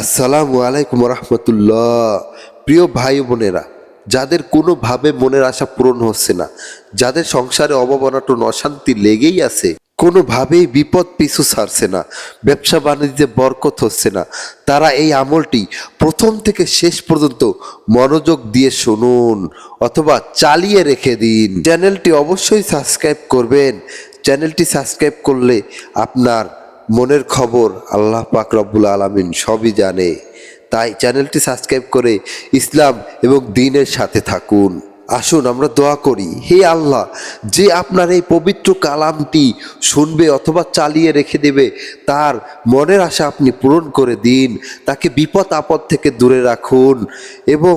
আসসালামু আলাইকুম রহমতুল্লাহ। প্রিয় ভাই বোনেরা, যাদের কোনোভাবে মনের আশা পূরণ হচ্ছে না, যাদের সংসারে অভাব অনটন অশান্তি লেগেই আছে, কোনোভাবেই বিপদ পিছু ছাড়ছে না, ব্যবসা বাণিজ্যে বরকত হচ্ছে না, তারা এই আমলটি প্রথম থেকে শেষ পর্যন্ত মনোযোগ দিয়ে শুনুন অথবা চালিয়ে রেখে দিন। চ্যানেলটি অবশ্যই সাবস্ক্রাইব করবেন। চ্যানেলটি সাবস্ক্রাইব করলে আপনার মনের খবর আল্লাহ পাক রব্বুল আলমিন সবই জানে। তাই চ্যানেলটি সাবস্ক্রাইব করে ইসলাম এবং দিনের সাথে থাকুন। আসুন, আমরা দোয়া করি, হে আল্লাহ, যে আপনার এই পবিত্র কালামটি শুনবে অথবা চালিয়ে রেখে দেবে, তার মনের আশা আপনি পূরণ করে দিন, তাকে বিপদ আপদ থেকে দূরে রাখুন এবং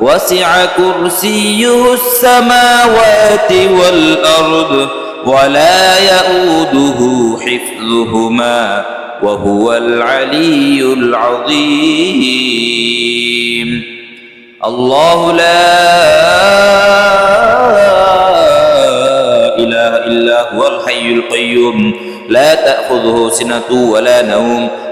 وسع كرسيه السماوات والأرض ولا يؤوده حفظهما وهو العلي العظيم. الله لا إله إلا هو الحي القيوم. لا تأخذه سنة ولا نوم.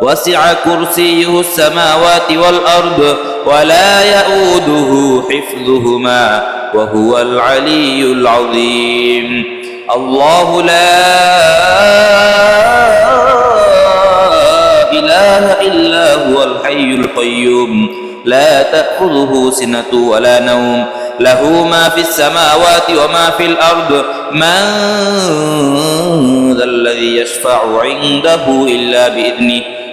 وسع كرسيه السماوات والأرض ولا يؤوده حفظهما وهو العلي العظيم. الله لا إله إلا هو الحي القيوم. لا تأخذه سنة ولا نوم. له ما في السماوات وما في الأرض. من ذا الذي يشفع عنده إلا بإذنه.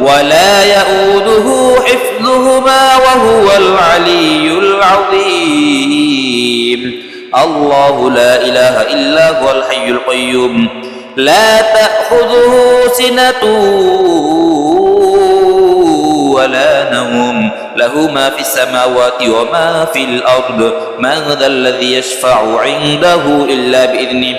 ولا يؤوده حفظهما وهو العلي العظيم. الله لا إله إلا هو الحي القيوم. لا تأخذه سنة ولا نوم. له ما في السماوات وما في الأرض. من ذا الذي يشفع عنده إلا بإذنه؟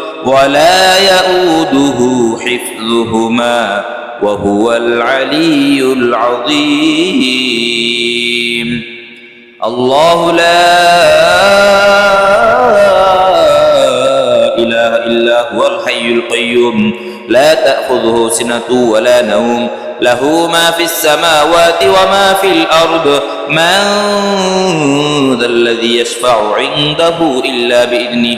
ولا يؤوده حفظهما وهو العلي العظيم. الله لا إله إلا هو الحي القيوم. لا تأخذه سنة ولا نوم. له ما في السماوات وما في الأرض. من ذا الذي يشفع عنده إلا بإذنه.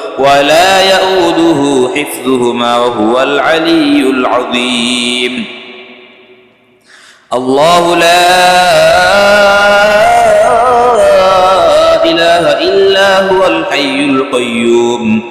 ولا يؤوده حفظهما وهو العلي العظيم. الله لا إله إلا هو الحي القيوم.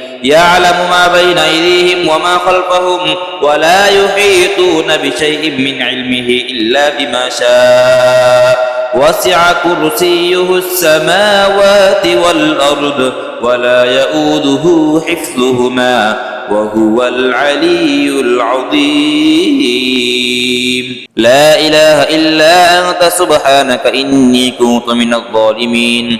يعلم ما بين أيديهم وما خلفهم ولا يحيطون بشيء من علمه إلا بما شاء. وسع كرسيه السماوات والأرض ولا يؤوده حفظهما وهو العلي العظيم. لا إله إلا أنت سبحانك إني كنت من الظالمين.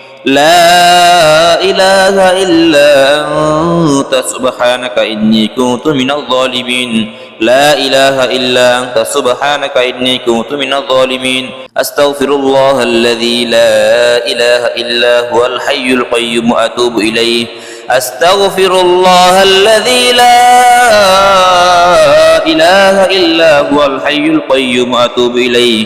لا إله إلا أنت سبحانك إني كنت من الظالمين. لا إله إلا أنت سبحانك إني كنت من الظالمين. أستغفر الله الذي لا إله إلا هو الحي القيوم وأتوب إليه. أستغفر الله الذي لا إله إلا هو الحي القيوم وأتوب إليه.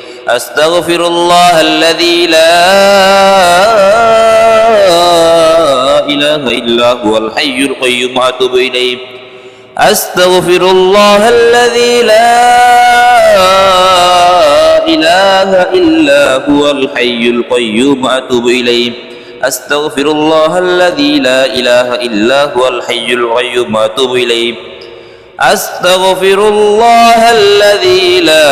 أستغفر الله الذي لا إله إلا هو الحي القيوم وأتوب إليه. أستغفر الله الذي لا إله إلا هو الحي القيوم وأتوب إليه. أستغفر الله الذي لا إله إلا هو الحي القيوم وأتوب إليه. أستغفر الله الذي لا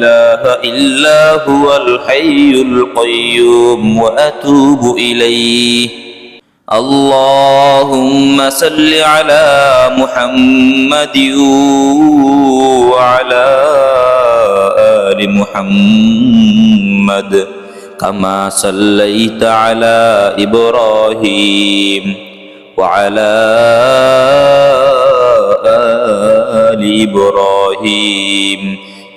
إله إلا هو الحي القيوم وأتوب إليه. اللهم صل على محمد وعلى آل محمد كما صليت على إبراهيم وعلى آل إبراهيم.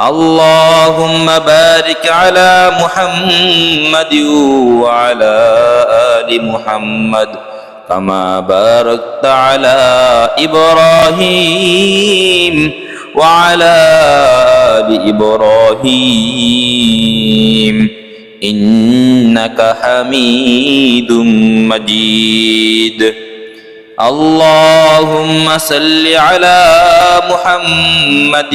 اللهم بارك على محمد وعلى آل محمد كما باركت على إبراهيم وعلى آل إبراهيم. إنك حميد مجيد. اللهم صل على محمد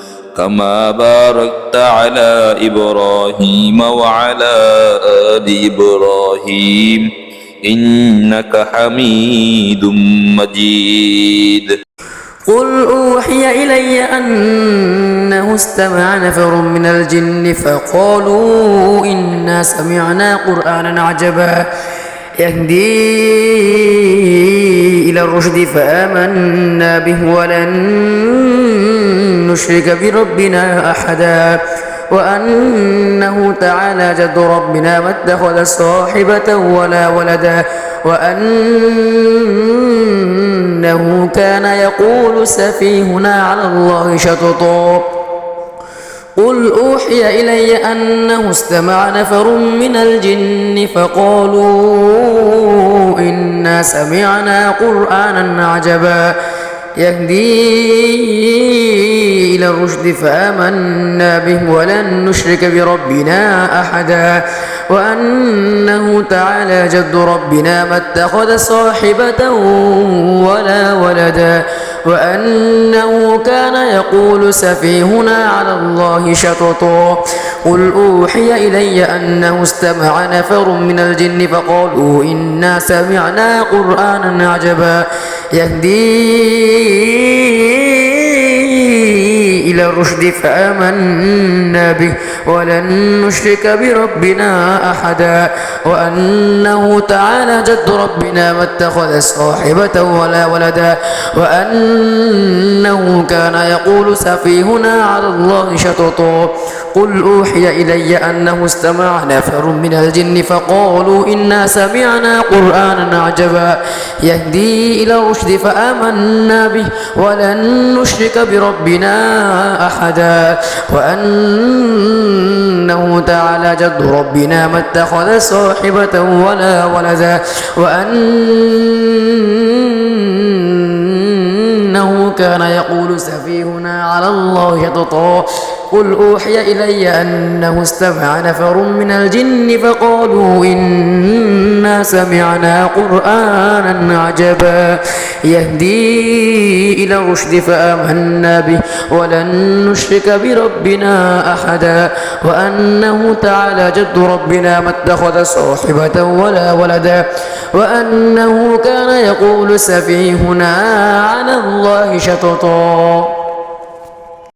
كما باركت على إبراهيم وعلى آل إبراهيم إنك حميد مجيد. قل أوحي إلي أنه استمع نفر من الجن فقالوا إنا سمعنا قرآنا عجبا يهدي إلى الرشد فآمنا به ولن نشرك بربنا أحدا وأنه تعالى جد ربنا ما اتخذ صاحبة ولا ولدا وأنه كان يقول سفيهنا على الله شططا قل أوحي إلي أنه استمع نفر من الجن فقالوا إنا سمعنا قرآنا عجبا يهدي إلى الرشد فآمنا به ولن نشرك بربنا أحدا وأنه تعالى جد ربنا ما اتخذ صاحبة ولا ولدا وأنه كان يقول سفيهنا على الله شططا قل أوحي إلي أنه استمع نفر من الجن فقالوا إنا سمعنا قرآنا عجبا. يهدي الرشد فآمنا به ولن نشرك بربنا أحدا. وأنه تعالى جد ربنا ما اتخذ صاحبة ولا ولدا. وأنه كان يقول سفيهنا على الله شططا. قل أوحي إلي أنه استمع نفر من الجن فقالوا إنا سمعنا قرآنا عجبا يهدي إلى الرشد فآمنا به ولن نشرك بربنا أحدا وأنه تعالى جد ربنا ما اتخذ صاحبة ولا ولدا وأنه كان يقول سفيهنا على الله شططا قل أوحي إلي أنه استمع نفر من الجن فقالوا إنا سمعنا قرآنا عجبا يهدي إلى الرشد فآمنا به ولن نشرك بربنا أحدا وأنه تعالى جد ربنا ما اتخذ صاحبة ولا ولدا وأنه كان يقول سفيهنا على الله شططا